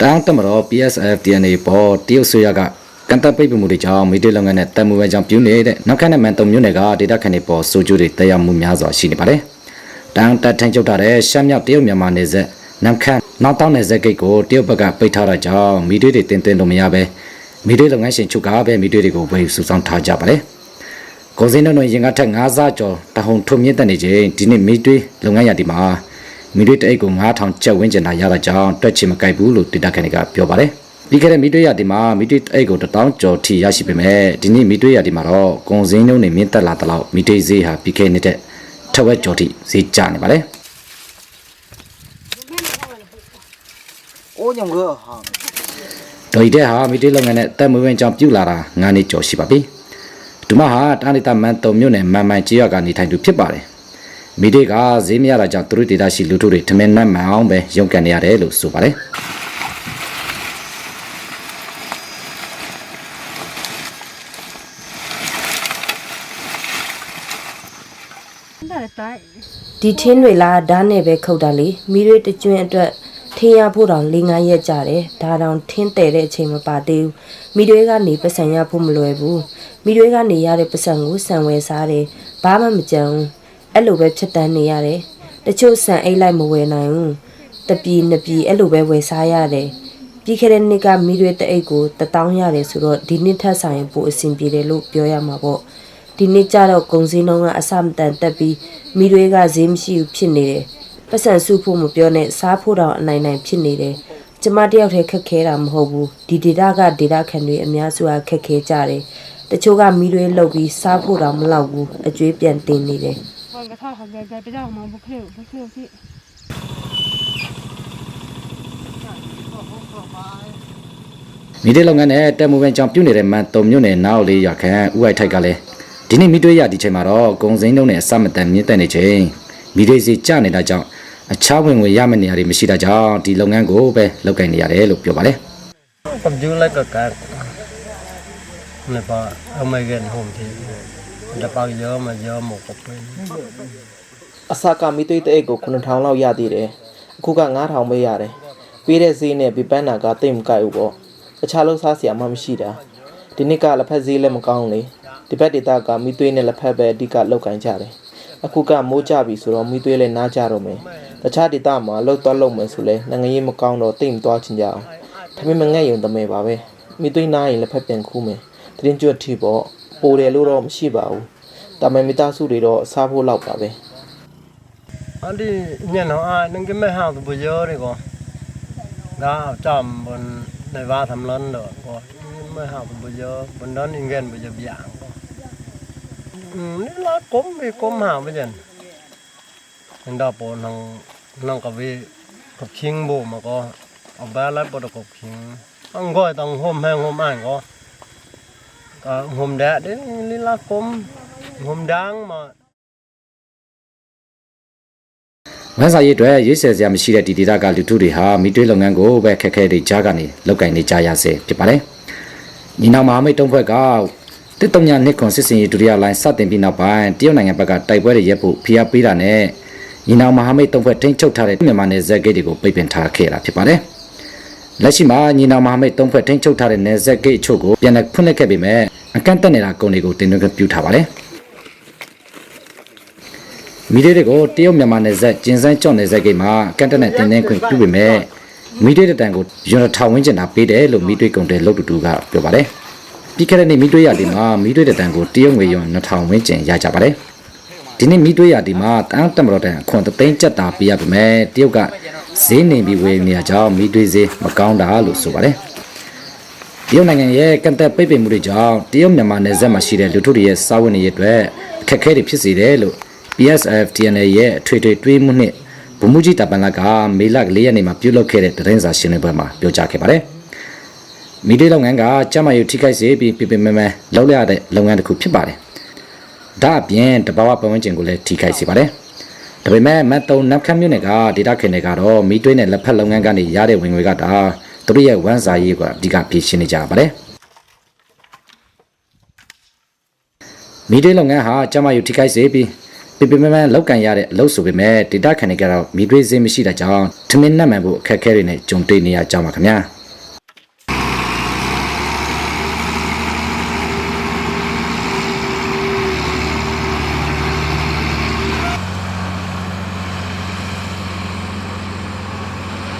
တန်းတမတော် PSF DNA ပေါ်တရုတ်ဆိုရကကန်တပ်ပိတ်ပင်မှုတွေကြောင့်မီဒီလုပ်ငန်းနဲ့တန်မှုပဲကြောင့်ပြုနေတဲ့နောက်ခက်နဲ့မန်တုံမျိုးနယ်ကဒေတာခန်တွေပေါ်စိုးကျိုးတွေတက်ရောက်မှုများစွာရှိနေပါတယ်။တန်းတက်ထန်ချုပ်ထားတဲ့ရှမ်းမြောက်တရုတ်မြန်မာနယ်စပ်နောက်ခက်နောက်တောင်းနယ်စပ်ဂိတ်ကိုတရုတ်ဘက်ကပိတ်ထားတာကြောင့်မီဒီတွေတင်သွင်းလို့မရပဲမီဒီလုပ်ငန်းရှင်ချုပ်ကပဲမီဒီတွေကိုဝယ်ယူစုဆောင်းထားကြပါတယ်။ကိုစင်းတို့ရင်ကထက်9စားကျော်တဟုန်ထုံမြင့်တက်နေချိန်ဒီနေ့မီဒီလုပ်ငန်းရည်ဒီမှာ မီရိတအိတ်ကို9000ကျပ်ဝန်းကျင်သာရတာကြောင့်တွက်ချင်မကိုက်ဘူးလို့ဒေတာခန်တွေကပြောပါတယ်ဒီကရမီတွေ့ရဒီမှာမီတွေ့အိတ်ကို1000ကျော်ထိရရှိပေမဲ့ဒီနေ့မီတွေ့ရဒီမှာတော့ကွန်စင်းညုံနေမြင့်တက်လာတလောက်မီတွေ့ဈေးဟာပြီးခဲ့နေတဲ့ထက်ဝက်ကျော်ထိဈေးကျနေပါလေ။အိုးညံကဟာဒေါ်ဒီတဲ့ဟာမီတွေ့လုပ်ငန်းနဲ့တက်မွေးဝင်ကြောင့်ပြုလာတာ9နှစ်ကျော်ရှိပါပြီ။ဒီမှာဟာတာနီတာမန်တုံမြို့နယ်မန်မန်ကြီးရွာကနေထိုင်သူဖြစ်ပါတယ်။ မီတွေကဈေးမရတာကြောင့်သူတို့ဒေတာရှိလူထုတွေထမင်းနှမ်းမှန်အောင်ပဲရုန်းကန်နေရတယ်လို့ဆိုပါတယ်။ဒါလည်းတိုက်ဒီထင်းတွေလားဓာတ်နဲ့ပဲခုတ်တာလေမိတွေတကျွင်းအတွက်ထင်းရဖို့တောင်၄၅ရက်ကြာတယ်ဒါတောင်ထင်းတယ်တဲ့အချိန်မပါသေးဘူးမိတွေကနေပတ်စံရဖို့မလွယ်ဘူးမိတွေကနေရတဲ့ပတ်စံကိုဆံဝယ်စားတယ်ဘာမှမကြံဘူး အဲ့လိုပဲဖြတ်တန်းနေရတယ်တချို့ဆံအိတ်လိုက်မဝယ်နိုင်ဘူးတပီနှစ်ပီအဲ့လိုပဲဝယ်စားရတယ်ပြီးခဲ့တဲ့နှစ်ကမိတွေတအိတ်ကို1000ရတယ်ဆိုတော့ဒီနှစ်ထပ်ဆိုင်ပိုအဆင်ပြေတယ်လို့ပြောရမှာပေါ့ဒီနေ့ကျတော့ဂုံစင်းတော့ကအစမတန်တက်ပြီးမိတွေကဈေးမရှိဘူးဖြစ်နေတယ်ပတ်စံစုဖို့မပြောနဲ့စားဖို့တော့အနိုင်နိုင်ဖြစ်နေတယ်ကျမတယောက်တည်းခက်ခဲတာမဟုတ်ဘူးဒီဒေတာကဒေတာခံတွေအများစုကခက်ခဲကြတယ်တချို့ကမိတွေလောက်ပြီးစားဖို့တော့မလောက်ဘူးအကျွေးပြန်တင်နေတယ်ဟော ကထားဟောကြကြပြကြမှာဘုခလေးဘုခလေးဖြစ်မိတဲ့လုပ်ငန်းနဲ့တက်မိုးပန်ကြောင့်ပြုတ်နေတဲ့မန်တုံမြို့နယ်နားအိုလေးရခန့်ဥိုက်ထိုက်ကလည်းဒီနေ့မိတွေ့ရဒီချိန်မှာတော့ကုံစင်းလုံးနဲ့အစမတန်မြင့်တက်နေချိန်မိတွေစီကျနေတာကြောင့်အခြားဝင်ငွေရမယ့်နေရာတွေမရှိတာကြောင့်ဒီလုပ်ငန်းကိုပဲလုပ်ကင်နေရတယ်လို့ပြောပါတယ်။ကံကျူးလိုက်ကကနဲ့ပါအမေကန်ဟိုမ်တီ တပေါက်ရောမရောမကပွင့်အစကမိသိတဲ့အိတ်ကို9000လောက်ရသေးတယ်အခုက9000ပဲရတယ်ပေးတဲ့ဈေးနဲ့ပြပန်းတာကတိတ်မကြိုက်ဘူးပေါ့တခြားလုံးစားစရာမှမရှိတာဒီနှစ်ကလက်ဖက်ဈေးလည်းမကောင်းလေဒီဘက်ဒေတာကမိသွေးနဲ့လက်ဖက်ပဲအဓိကလောက်ကန်ကြတယ်အခုကမိုးကြပြီဆိုတော့မိသွေးလည်းနားကြတော့မယ်တခြားဒေတာမှာလောက်တော့လောက်မယ်ဆိုလဲနိုင်ငံရေးမကောင်းတော့တိတ်မသွားချင်ကြအောင်ထမင်းမငဲ့ယုံတမဲပါပဲမိသွေးနားရင်လက်ဖက်ပြန်ခူးမယ်တရင်ကျွတ်ထီပေါ့ ပိုတယ်လို့တော့မရှိပါဘူးဒါပေမဲ့မိသားစုတွေတော့စားဖို့လောက်ပါပဲ อันที่เนี่ยเนาะอ่ะนึงก็ไม่ห้าวตัวเยอะเลยก็ก็จำบนในว่าทำร้อนเด้อก็ไม่ห้าวตัวเยอะบนนั้นอีเงินบ่จะเบียงก็อืมนี่ละก้มไปก้มหาไปจันอันดาปนทางนั่งกับวิกับชิงบ่มาก็เอาบ้านแล้วบ่ได้กับชิงอังก็ต้องห่มแห้งห่มอ่านก็ ก็ห่มแดดเด้นี่ละก้มห่มดังมา ။ဝန်စာရေးအတွက်ရွေးဆယ်စရာမရှိတဲ့ဒီဒေတာကလူထုတွေဟာမိတွေးလုပ်ငန်းကိုပဲခက်ခဲတွေကြားကနေလုပ်ကိုင်နေကြရစေဖြစ်ပါတယ်။ညီနောင်မဟာမိတ်တုံးဘက်ကတစ်တုံညာနှစ်ခွန်စစ်စင်ရေးဒုတိယလိုင်းစတင်ပြီးနောက်ပိုင်းတရုတ်နိုင်ငံဘက်ကတိုက်ပွဲတွေရပ်ဖို့ဖိအားပေးတာနဲ့ညီနောင်မဟာမိတ်တုံးဘက်ထိန်းချုပ်ထားတဲ့မြန်မာနယ်စပ်ဂိတ်တွေကိုပိတ်ပင်ထားခဲ့တာဖြစ်ပါတယ်။လက်ရှိမှာညီနောင်မဟာမိတ်တုံးဘက်ထိန်းချုပ်ထားတဲ့နယ်စပ်ဂိတ်အချို့ကိုပြန်လည်ဖွင့်လှစ်ခဲ့ပေမဲ့အ ကန့်အသတ်နေတာကုန်တွေကိုတင်သွင်းခွင့်ပြုထားပါတယ်။မီဒီတွေကိုတရုတ်မြန်မာနယ်စပ်ကျင်းစန်းကြော့နယ်စပ်ဂိတ်မှာကန်တက်နဲ့တင်းတင်းခွင့်ပြုပေမဲ့မီဒီတတန်ကိုယူနထောင်ဝင်းကျင်တာပေးတယ်လို့မီဒီကုန်တဲ့လုပ်တူတူကပြောပါတယ်။ပြီးခဲ့တဲ့နေ့မီဒီရဒီမှာမီဒီတတန်ကိုတရုတ်ငွေယွန်2000ဝင်းကျင်ရကြပါတယ်။ဒီနေ့မီဒီရဒီမှာတန်းတမတော်တန်အခွန်တသိန်းကျပ်တာပေးရပေမဲ့တရုတ်ကဈေးနေပြီးဝယ်နေရကြောင်းမီဒီဈေးမကောင်းတာလို့ဆိုပါတယ်။ တရုတ်နိုင်ငံရဲ့ကန့်သက်ပိတ်ပင်မှုတွေကြောင့်တရုတ်မြန်မာနယ်စပ်မှာရှိတဲ့လူထုတွေရဲ့စားဝတ်နေရေးအတွက်အခက်အခဲတွေဖြစ်စေတယ်လို့ PSF TNA ရဲ့အထွေထွေတွေးမှုနှစ်ဗိုလ်မှူးကြီးတပ်ပန်လကမေလ4ရက်နေ့မှာပြုလုပ်ခဲ့တဲ့သတင်းစာရှင်းလင်းပွဲမှာပြောကြားခဲ့ပါတယ်။မီဒီလုပ်ငန်းကကျမယူထိခိုက်စေပြီးပြပြမဲမဲလောက်ရတဲ့လုပ်ငန်းတစ်ခုဖြစ်ပါတယ်။ဒါအပြင်တဘာဝပတ်ဝန်းကျင်ကိုလည်းထိခိုက်စေပါတယ်။ဒါပေမဲ့မတ်တုံနက်ခတ်မြို့နယ်ကဒေတာခင်တွေကတော့မီတွေးနဲ့လက်ဖက်လုပ်ငန်းကနေရတဲ့ဝင်ငွေကဒါ သူတို့ရဲ့ဝန်စာရေးကအဓိကဖြည့်ရှင်းနေကြပါတယ်။မီဒီလုပ်ငန်းဟာကျမယူထိခိုက်စေပြီးပြပြမမလောက်ကန်ရတဲ့အလုပ်ဆိုပေမဲ့ဒေတာခန်တွေကတော့မိသွေးစင်းမရှိတာကြောင့်ထမင်းနှက်မှန်ဖို့အခက်အခဲတွေနဲ့ကြုံတွေ့နေရကြောင်းပါခင်ဗျာ။